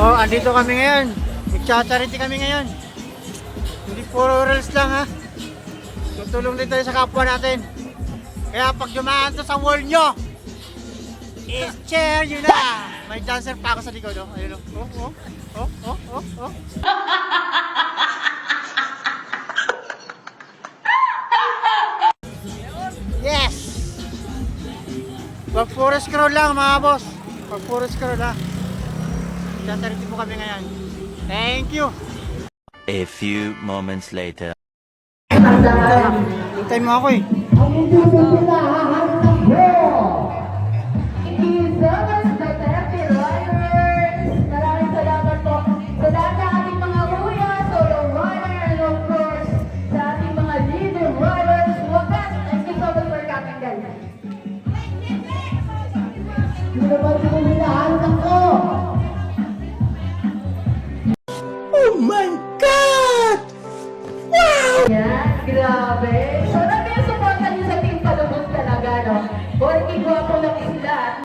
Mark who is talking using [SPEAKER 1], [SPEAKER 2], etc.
[SPEAKER 1] Oh, andito kami ngayon. Magcha-charity kami ngayon. Hindi puro reels lang ha. Tutulong din tayo sa kapwa natin. Kaya pag dumaan to sa wall nyo, is share nyo na. May dancer pa ako sa likod. Oh. Ayun oh. Oh, oh, oh, oh, oh, oh. Yes! Pag puro scroll lang mga boss. Pag puro scroll lang. Charity po kami ngayon. Thank you!
[SPEAKER 2] A few moments later.
[SPEAKER 1] Hintay mo ako eh.
[SPEAKER 3] Isabas na Happy Yeah, grabe. So, ano nag-support niyo sa team palubog talaga, no? Porque guwapo lang sila.